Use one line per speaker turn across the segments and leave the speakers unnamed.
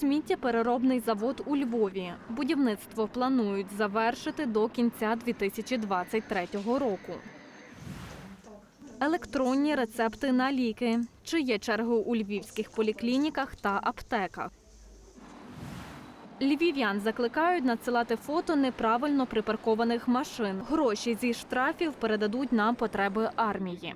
Сміттєпереробний завод у Львові. Будівництво планують завершити до кінця 2023 року. Електронні рецепти на ліки. Чи є черги у львівських поліклініках та аптеках? Львів'ян закликають надсилати фото неправильно припаркованих машин. Гроші зі штрафів передадуть на потреби армії.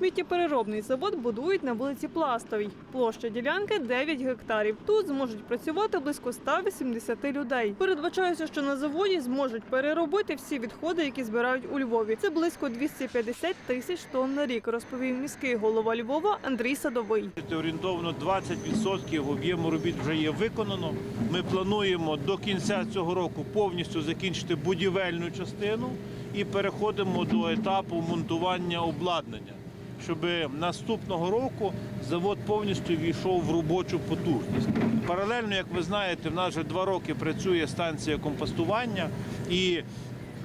Сміттєпереробний завод будують на вулиці Пластовій. Площа ділянки 9 гектарів. Тут зможуть працювати близько 180 людей. Передбачається, що на заводі зможуть переробити всі відходи, які збирають у Львові. Це близько 250 тисяч тонн на рік, розповів міський голова Львова Андрій Садовий.
Орієнтовно 20% об'єму робіт вже є виконано. Ми плануємо до кінця цього року повністю закінчити будівельну частину і переходимо до етапу монтування обладнання, щоб наступного року завод повністю війшов в робочу потужність. Паралельно, як ви знаєте, в нас вже два роки працює станція компостування і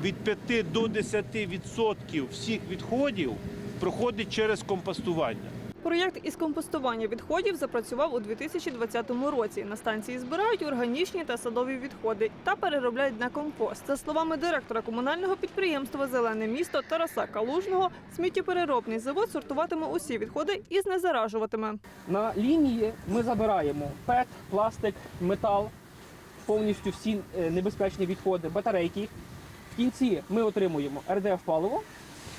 від 5 до 10% всіх відходів проходить через компостування.
Проєкт із компостування відходів запрацював у 2020 році. На станції збирають органічні та садові відходи та переробляють на компост. За словами директора комунального підприємства Зелене місто Тараса Калужного, сміттєпереробний завод сортуватиме усі відходи і знезаражуватиме.
На лінії ми забираємо ПЕТ, пластик, метал, повністю всі е, небезпечні відходи, батарейки. В кінці ми отримуємо РДФ паливо,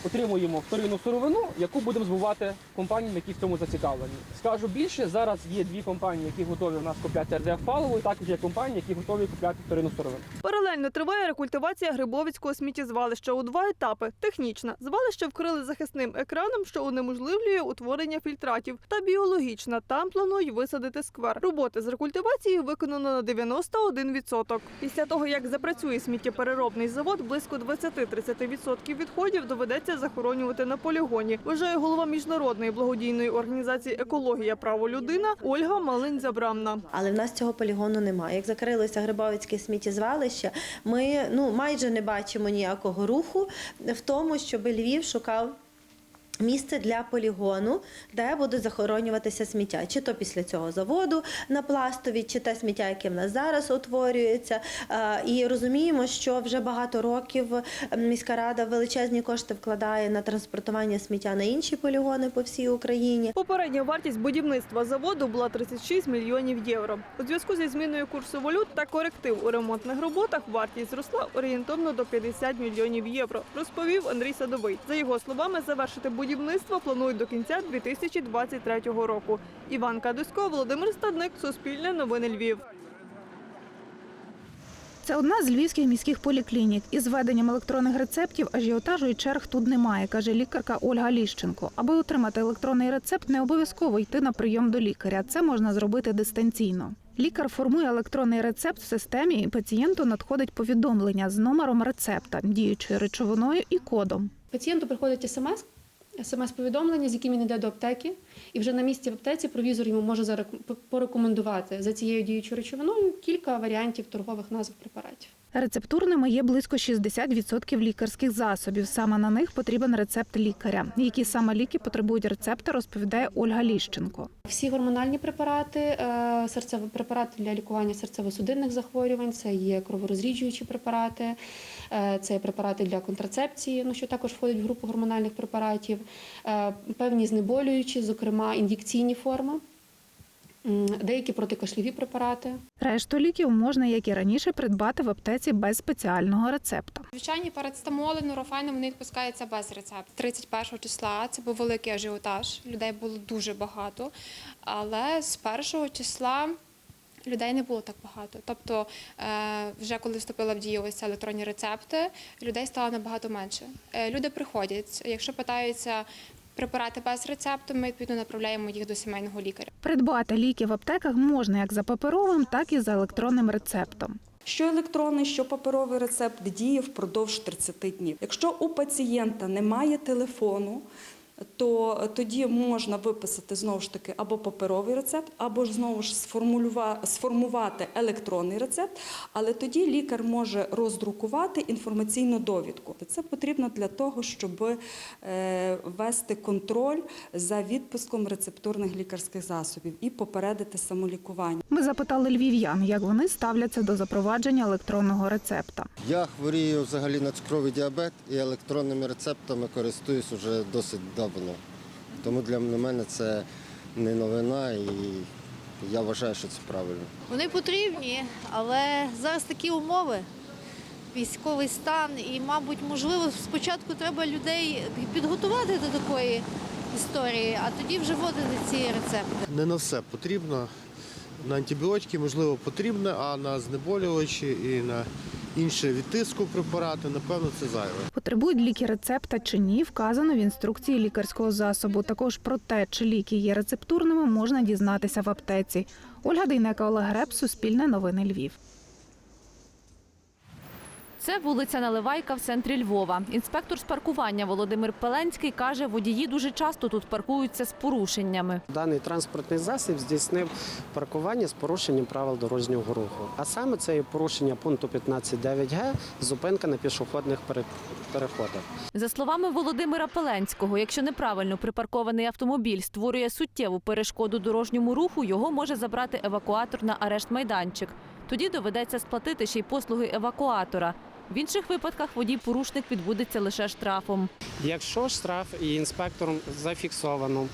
отримуємо вторинну сировину, яку будемо збувати компаніям, які в цьому зацікавлені. Скажу більше, зараз є дві компанії, які готові у нас купляти РДФ паливо, і також є компанії, які готові купляти вторинну сировину.
Паралельно триває рекультивація Грибовицького сміттєзвалища у два етапи. Технічна звалище вкрили захисним екраном, що унеможливлює утворення фільтратів, та біологічна. Там планують висадити сквер. Роботи з рекультивації виконано на 91%. Після того, як запрацює сміттєпереробний завод, близько 20-30% відходів доведеться захоронювати на полігоні. Вважає голова міжнародної благодійної організації Екологія право людина Ольга Малинь-Забрамна.
Але в нас цього полігону немає. Як закрилося Грибовицьке сміттєзвалище, ми ну майже не бачимо ніякого руху в тому, щоб Львів шукав. Місце для полігону, де буде захоронюватися сміття, чи то після цього заводу на пластові, чи те сміття, яке в нас зараз утворюється. І розуміємо, що вже багато років міська рада величезні кошти вкладає на транспортування сміття на інші полігони по всій Україні.
Попередня вартість будівництва заводу була 36 мільйонів євро. У зв'язку зі зміною курсу валют та коректив у ремонтних роботах вартість зросла орієнтовно до 50 мільйонів євро, розповів Андрій Садовий. За його словами, завершити будівництво планують до кінця 2023 року. Іван Кадусько, Володимир Стадник, Суспільне новини Львів.
Це одна з львівських міських поліклінік. Із введенням електронних рецептів ажіотажу і черг тут немає, каже лікарка Ольга Ліщенко. Аби отримати електронний рецепт, не обов'язково йти на прийом до лікаря. Це можна зробити дистанційно. Лікар формує електронний рецепт в системі, і пацієнту надходить повідомлення з номером рецепта, діючою речовиною і кодом.
Пацієнту приходить смс, смс-повідомлення, з яким він йде до аптеки, і вже на місці в аптеці провізор йому може порекомендувати за цією діючою речовиною кілька варіантів торгових назв препаратів.
Рецептурними є близько 60% лікарських засобів. Саме на них потрібен рецепт лікаря. Які саме ліки потребують рецепта, розповідає Ольга Ліщенко.
Всі гормональні препарати, е, серцеві препарати для лікування серцево-судинних захворювань, це є кроворозріджуючі препарати, е, це є препарати для контрацепції, ну що також входить в групу гормональних препаратів, е, певні знеболюючі, зокрема ін'єкційні форми, деякі протикашльові препарати.
Решту ліків можна, як і раніше, придбати в аптеці без спеціального рецепта.
Звичайні парацетамоли, нурофени, вони відпускаються без рецепту. 31 числа це був великий ажіотаж, людей було дуже багато, але з 1 числа людей не було так багато. Тобто, е, вже коли вступила в дію ось ці електронні рецепти, людей стало набагато менше. Е, Люди приходять, якщо питаються препарати без рецепту, ми відповідно направляємо їх до сімейного лікаря.
Придбати ліки в аптеках можна як за паперовим, так і за електронним рецептом.
Що електронний, що паперовий рецепт діє впродовж 30 днів. Якщо у пацієнта немає телефону, то тоді можна виписати знову ж таки або паперовий рецепт, або ж знову ж сформулюва- сформувати електронний рецепт, але тоді лікар може роздрукувати інформаційну довідку. Це потрібно для того, щоб е, вести контроль за відпуском рецептурних лікарських засобів і попередити самолікування.
Ми запитали львів'ян, як вони ставляться до запровадження електронного рецепта.
Я хворію взагалі на цукровий діабет і електронними рецептами користуюсь вже досить давно. Тому для мене це не новина і я вважаю, що це правильно.
Вони потрібні, але зараз такі умови, військовий стан, і, мабуть, можливо, спочатку треба людей підготувати до такої історії, а тоді вже вводити ці рецепти.
Не на все потрібно. На антибіотики, можливо, потрібно, а на знеболювачі і на інші від тиску препарати, напевно, це зайве.
Потребують ліки рецепта чи ні, вказано в інструкції лікарського засобу. Також про те, чи ліки є рецептурними, можна дізнатися в аптеці. Ольга Дейнека, Олег Греб, Суспільне новини Львів.
Це вулиця Наливайка в центрі Львова. Інспектор з паркування Володимир Пеленський каже, водії дуже часто тут паркуються з порушеннями.
Даний транспортний засіб здійснив паркування з порушенням правил дорожнього руху. А саме це є порушення пункту 15.9г, зупинка на пішохідних переходах.
За словами Володимира Пеленського, якщо неправильно припаркований автомобіль створює суттєву перешкоду дорожньому руху, його може забрати евакуатор на арешт майданчик. Тоді доведеться сплатити ще й послуги евакуатора. В інших випадках водій-порушник відбудеться лише штрафом.
Якщо штраф і інспектором зафіксовано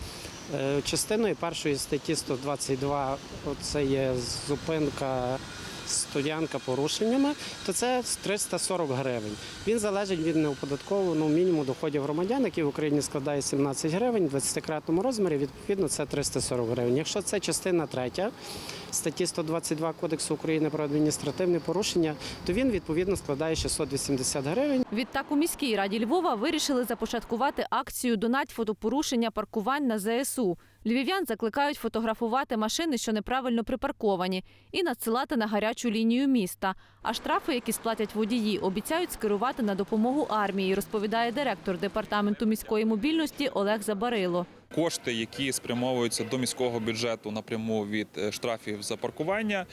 е, частиною першої статті 122, це є зупинка стоянка порушеннями, то це 340 гривень. Він залежить від неоподаткованого мінімуму доходів громадян, який в Україні складає 17 гривень, в 20-кратному розмірі, відповідно, це 340 гривень. Якщо це частина третя статті 122 Кодексу України про адміністративне порушення, то він відповідно складає 680 гривень.
Відтак у міській раді Львова вирішили започаткувати акцію Донать фотопорушення паркувань на ЗСУ. Львів'ян закликають фотографувати машини, що неправильно припарковані, і надсилати на гарячу лінію міста. А штрафи, які сплатять водії, обіцяють скерувати на допомогу армії, розповідає директор департаменту міської мобільності Олег Забарило.
Кошти, які спрямовуються до міського бюджету напряму від е, штрафів за паркування,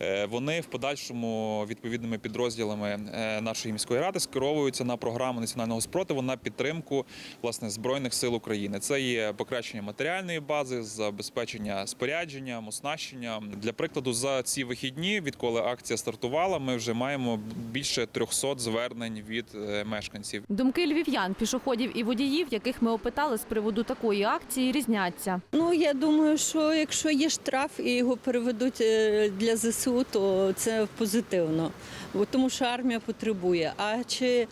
е, вони в подальшому відповідними підрозділами е, нашої міської ради скеровуються на програму національного спротиву на підтримку власне збройних сил України. Це є покращення матеріальної бази, забезпечення спорядженням, оснащенням. Для прикладу, за ці вихідні, відколи акція стартувала, ми вже маємо більше 300 звернень від мешканців.
Думки львів'ян, пішоходів і водіїв, яких ми опитали з приводу такої акції, різняться.
Ну я думаю, що якщо є штраф і його переведуть е, для ЗСУ, то це позитивно, бо тому що армія потребує. А чи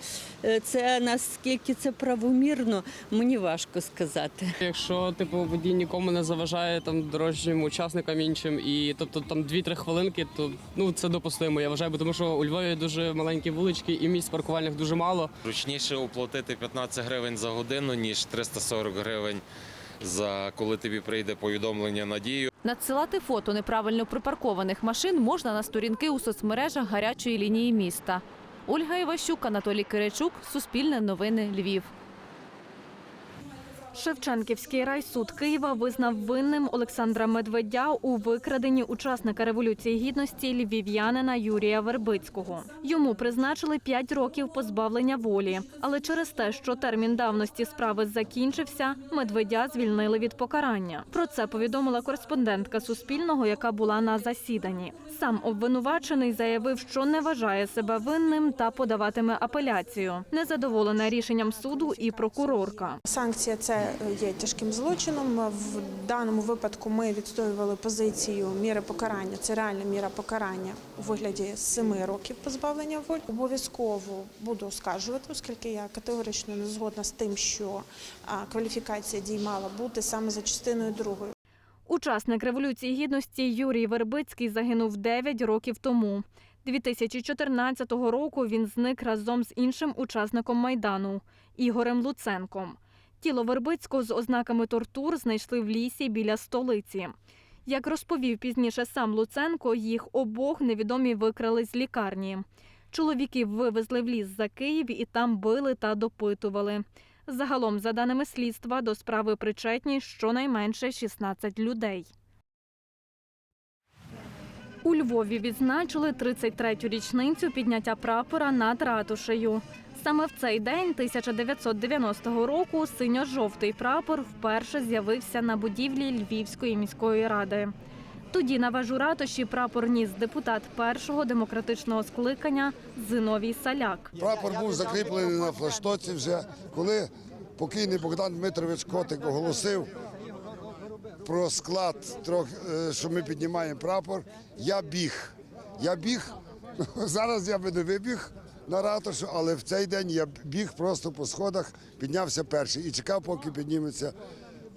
е, це наскільки це правомірно, мені важко сказати.
Якщо типу водій нікому не заважає там дорожнім учасникам іншим, і тобто там 2-3 хвилинки, то ну це допустимо. Я вважаю, бо тому що у Львові дуже маленькі вулички і місць паркувальних дуже мало.
Зручніше оплатити 15 гривень за годину, ніж 340 гривень за коли тобі прийде повідомлення на дію.
Надсилати фото неправильно припаркованих машин можна на сторінки у соцмережах гарячої лінії міста. Ольга Іващук, Анатолій Киричук, Суспільне новини Львів. Шевченківський райсуд Києва визнав винним Олександра Медведя у викраденні учасника революції гідності львів'янина Юрія Вербицького. Йому призначили 5 років позбавлення волі, але через те, що термін давності справи закінчився, Медведя звільнили від покарання. Про це повідомила кореспондентка Суспільного, яка була на засіданні. Сам обвинувачений заявив, що не вважає себе винним та подаватиме апеляцію. Незадоволена рішенням суду і прокурорка.
Санкція це є тяжким злочином. В даному випадку ми відстоювали позицію міри покарання. Це реальна міра покарання у вигляді семи років позбавлення волі. Обов'язково буду оскаржувати, оскільки я категорично не згодна з тим, що кваліфікація дій мала бути саме за частиною другою.
Учасник революції гідності Юрій Вербицький загинув 9 років тому. 2014 року він зник разом з іншим учасником майдану Ігорем Луценком. Тіло Вербицького з ознаками тортур знайшли в лісі біля столиці. Як розповів пізніше сам Луценко, їх обох невідомі викрали з лікарні. Чоловіків вивезли в ліс за Київ і там били та допитували. Загалом, за даними слідства, до справи причетні щонайменше 16 людей. У Львові відзначили 33-ю річницю підняття прапора над ратушею. Саме в цей день 1990 року синьо-жовтий прапор вперше з'явився на будівлі Львівської міської ради. Тоді на важу ратуші прапор ніс депутат першого демократичного скликання Зиновій Саляк.
Прапор був закріплений на флаштоці вже, коли покійний Богдан Дмитрович Котик оголосив про склад, е, що ми піднімаємо прапор. Я біг. Я біг. Зараз я би не вибіг на ратушу, але в цей день я біг просто по сходах, піднявся перший і чекав, поки підніметься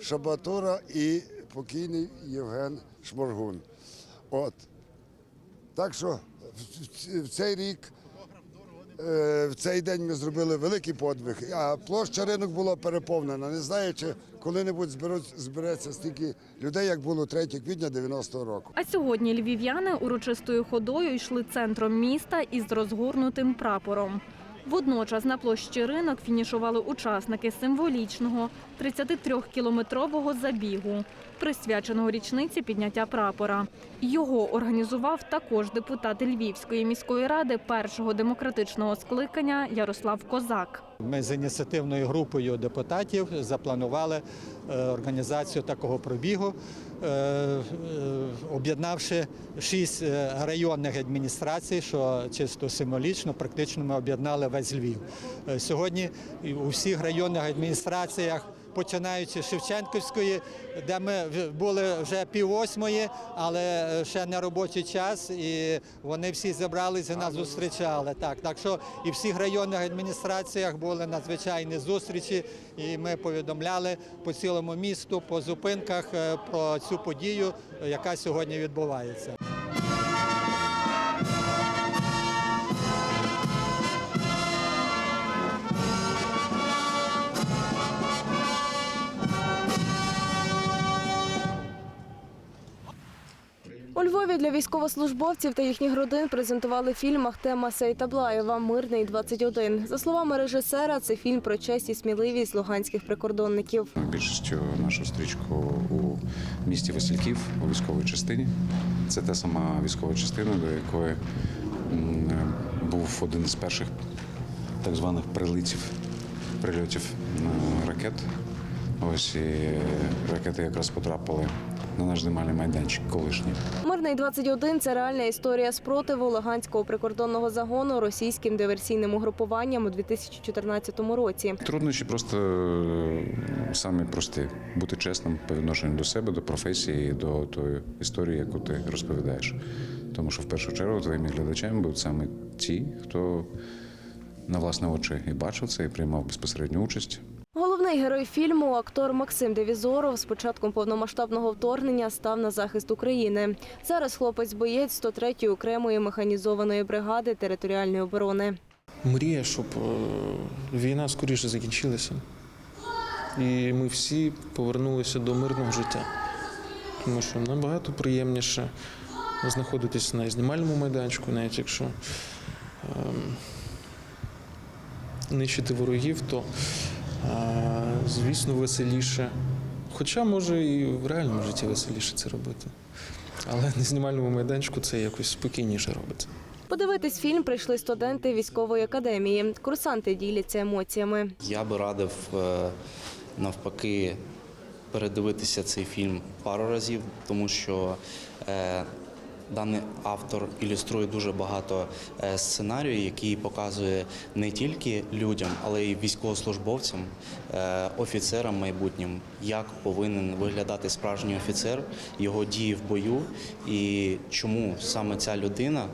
Шабатура і покійний Євген Шморгун. От. Так що в- цей рік В цей день ми зробили великий подвиг, а площа ринок була переповнена. Не знаю, чи коли-небудь збереться стільки людей, як було 3 квітня 90-го року.
А сьогодні львів'яни урочистою ходою йшли центром міста із розгорнутим прапором. Водночас на площі ринок фінішували учасники символічного 33-кілометрового забігу, присвяченого річниці підняття прапора. Його організував також депутат Львівської міської ради першого демократичного скликання Ярослав Козак.
Ми з ініціативною групою депутатів запланували е, організацію такого пробігу, е, е, об'єднавши шість районних адміністрацій, що чисто символічно, практично ми об'єднали весь Львів. Сьогодні у всіх районних адміністраціях. Починаючи з Шевченківської, де ми були вже пів восьмої, але е, ще не робочий час, і вони всі зібралися і нас зустрічали. Так, так що і в всіх районних адміністраціях були надзвичайні зустрічі, і ми повідомляли по цілому місту, по зупинках е, про цю подію, яка сьогодні відбувається.
У Львові для військовослужбовців та їхніх родин презентували фільм Ахтема Сейтаблаєва Мирний 21 За словами режисера, це фільм про честь і сміливість луганських прикордонників.
Більшістю нашу стрічку у місті Васильків у військовій частині. Це та сама військова частина, до якої був один з перших так званих прилетів, прильотів е, ракет. Ось і ракети якраз потрапили на наш знімальний майданчик колишній.
Мирний 21 це реальна історія спротиву Луганського прикордонного загону російським диверсійним угрупуванням у 2014 році.
Труднощі просто е, самі прості. Бути чесним по відношенню до себе, до професії, до тої історії, яку ти розповідаєш. Тому що в першу чергу твоїми глядачами будуть саме ті, хто на власне очі і бачив це, і приймав безпосередню участь.
Головний герой фільму, актор Максим Девізоров, з початком повномасштабного вторгнення став на захист України. Зараз хлопець боєць 103-ї окремої механізованої бригади територіальної оборони.
Мрія, щоб е, війна скоріше закінчилася. І ми всі повернулися до мирного життя. Тому що набагато приємніше знаходитись на знімальному майданчику, навіть якщо ем, нищити ворогів, то звісно веселіше. Хоча може і в реальному житті веселіше це робити. Але на знімальному майданчику це якось спокійніше робиться.
Подивитись фільм прийшли студенти військової академії. Курсанти діляться емоціями.
Я би радив е, навпаки передивитися цей фільм пару разів, тому що е, даний автор ілюструє дуже багато е, сценарію, який показує не тільки людям, але й військовослужбовцям, е, офіцерам майбутнім, як повинен виглядати справжній офіцер, його дії в бою і чому саме ця людина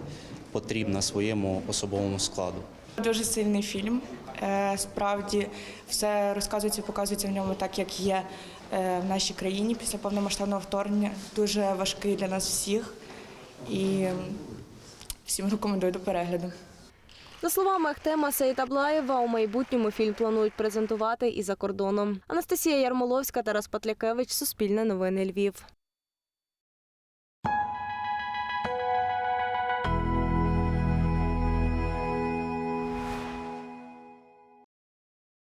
потрібна своєму особовому складу.
Дуже сильний фільм. Е, Справді все розказується, показується в ньому так, як є в нашій країні після повномасштабного вторгнення. Дуже важкий для нас всіх. І всім рекомендую до перегляду.
За словами Ахтема Сейтаблаєва, у майбутньому фільм планують презентувати і за кордоном. Анастасія Ярмоловська, Тарас Патлякевич, Суспільне новини Львів.